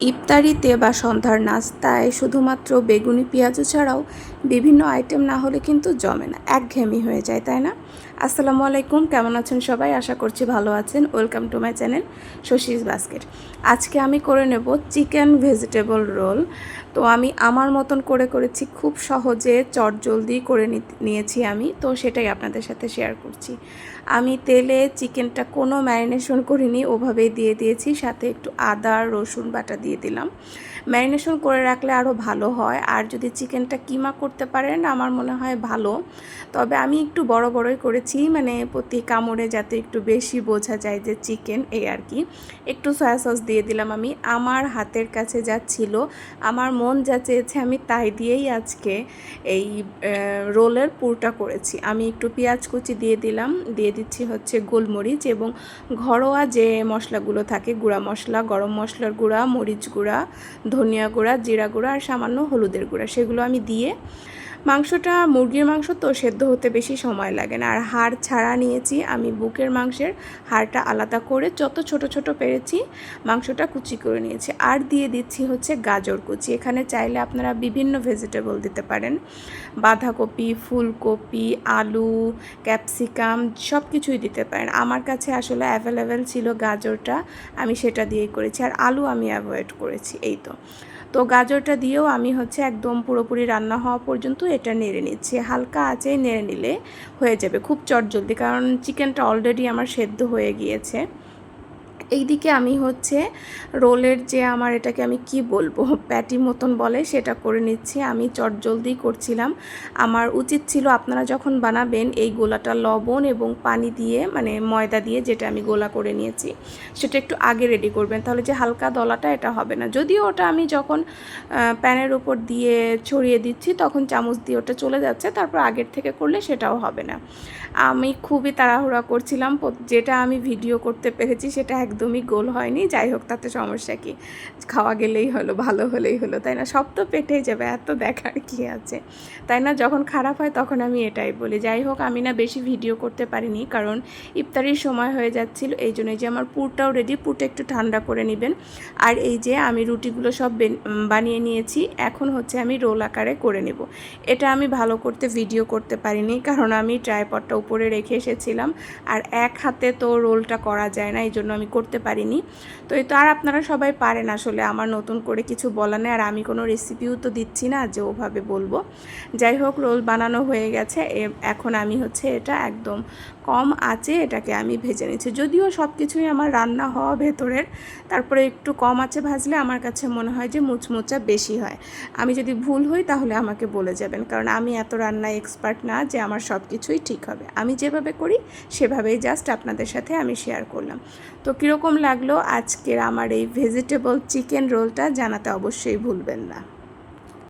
ইফতারিতে বা সন্ধ্যার নাস্তায় শুধুমাত্র বেগুনি পেঁয়াজু ছাড়াও বিভিন্ন আইটেম না হলে কিন্তু জমে না, একঘেয়েমি হয়ে যায়, তাই না? আসসালামু আলাইকুম, কেমন আছেন সবাই? আশা করছি ভালো আছেন। Welcome to my channel Sashi's basket আজকে আমি করে নেব চিকেন ভেজিটেবল রোল। তো আমি আমার মতন করে করেছি, খুব সহজে চটজলদি করে নি- নিয়েছি আমি। তো সেটাই আপনাদের সাথে শেয়ার করছি। আমি তেলে চিকেনটা কোনো ম্যারিনেশন করিনি, ওভাবেই দিয়ে দিয়েছি। সাথে একটু আদা, রসুন বাটা দিয়ে দিলাম। ম্যারিনেশন করে রাখলে আরও ভালো হয়। আর যদি চিকেনটা কিমা করতে পারেন, আমার মনে হয় ভালো। তবে আমি একটু বড় বড়ই করেছি মানে প্রতি কামড়ে যাতে একটু বেশি বোঝা যায় যে চিকেন এই আর কি। একটু সয়া সস দিয়ে দিলাম আমি। আমার হাতের কাছে যা ছিল, আমার মন যা চেয়েছে আমি তাই দিয়েই আজকে এই রোলের পুরটা করেছি। আমি একটু পেঁয়াজ কুচি দিয়ে দিলাম, দিয়ে দিচ্ছি হচ্ছে গোলমরিচ এবং ঘরোয়া যে মশলাগুলো থাকে, গুঁড়া মশলা, গরম মশলার গুঁড়া, মরিচ গুঁড়া ধনিয়া গুঁড়া জিরা গুঁড়া আর সামান্য হলুদের গুঁড়া। সেগুলো আমি দিয়ে মাংসটা, মুরগির মাংস তো সেদ্ধ হতে বেশি সময় লাগে না। আর হাড় ছাড়া নিয়েছি আমি বুকের মাংসের হাড়টা আলাদা করে যত ছোট ছোট পেরেছি মাংসটা কুচি করে নিয়েছি। আর দিয়ে দিচ্ছি হচ্ছে গাজর কুচি। এখানে চাইলে আপনারা বিভিন্ন ভেজিটেবল দিতে পারেন। বাঁধাকপি, ফুলকপি, আলু, ক্যাপসিকাম সব কিছুই দিতে পারেন। আমার কাছে আসলে অ্যাভেলেবেল ছিল গাজরটা, আমি সেটা দিয়েই করেছি। আর আলু আমি অ্যাভয়েড করেছি, এই তো। তো গাজরটা দিয়েও আমি হচ্ছে একদম পুরোপুরি রান্না হওয়া পর্যন্ত এটা নেড়ে নিচ্ছি। হালকা আছে নেড়ে নিলে হয়ে যাবে। খুব চটজলদি, কারণ চিকেনটা অলরেডি আমার সেদ্ধ হয়ে গিয়েছে। এইদিকে আমি হচ্ছে রোলের যে আমার এটাকে আমি কি বলব, প্যাটি মতন বলে সেটা করে নিচ্ছি। আমি চটজলদি করছিলাম। আমার উচিত ছিল আপনারা যখন বানাবেন এই গোলাটা লবণ এবং পানি দিয়ে মানে ময়দা দিয়ে যেটা আমি গোলা করে নিয়েছি, সেটা একটু আগে রেডি করবেন। তাহলে যে হালকা দলাটা এটা হবে না। যদিও ওটা আমি যখন প্যানের উপর দিয়ে ছড়িয়ে দিচ্ছি, তখন চামচ দিয়ে ওটা চলে যাচ্ছে। তারপর আগের থেকে করলে সেটাও হবে না। আমি খুবই তাড়াহুড়া করছিলাম। যেটা আমি ভিডিও করতে পেরেছি সেটা একদমই গোল হয়নি। যাই হোক, তাতে সমস্যা কি? খাওয়া গেলেই হলো, ভালো হলেই হলো, তাই না? সব তো পেটেই যাবে, এত দেখার কি আছে? তাই না? যখন খারাপ হয় তখন আমি এটাই বলি। যাই হোক, আমি না বেশি ভিডিও করতে পারিনি, কারণ ইফতারির সময় হয়ে যাচ্ছিল, এই জন্য যে আমার পুরটাও রেডি পুরটা একটু ঠান্ডা করে নেবেন। আর এই যে আমি রুটিগুলো সব বেন- বানিয়ে নিয়েছি, এখন হচ্ছে আমি রোল আকারে করে নেব। এটা আমি ভালো করতে ভিডিও করতে পারিনি, কারণ আমি ট্রাইপডটা উপরে রেখে এসেছিলাম। আর এক হাতে তো রোলটা করা যায় না, এই জন্য আমি করতে পারিনি। তো এই তো আর আপনারা সবাই পারেন আসলে আমার নতুন করে কিছু বলা নেই। আর আমি কোনো রেসিপিও তো দিচ্ছি না যে ওভাবে বলব। যাই হোক, রোল বানানো হয়ে গেছে। এখন আমি হচ্ছে এটা একদম কম আঁচে এটাকে আমি ভেজে নিচ্ছি। যদিও সব কিছুই আমার রান্না হওয়া ভেতরের, তারপরে একটু কম আঁচে ভাজলে আমার কাছে মনে হয় যে মুচমুচা বেশি হয়। আমি যদি ভুল হই তাহলে আমাকে বলে যাবেন। কারণ আমি এত রান্নায় এক্সপার্ট না যে আমার সব কিছুই ঠিক হবে। আমি যেভাবে করি সেভাবেই জাস্ট আপনাদের সাথে আমি শেয়ার করলাম। তো কীরকম লাগল আজকের আমার এই ভেজিটেবল চিকেন রোলটা জানাতে অবশ্যই ভুলবেন না।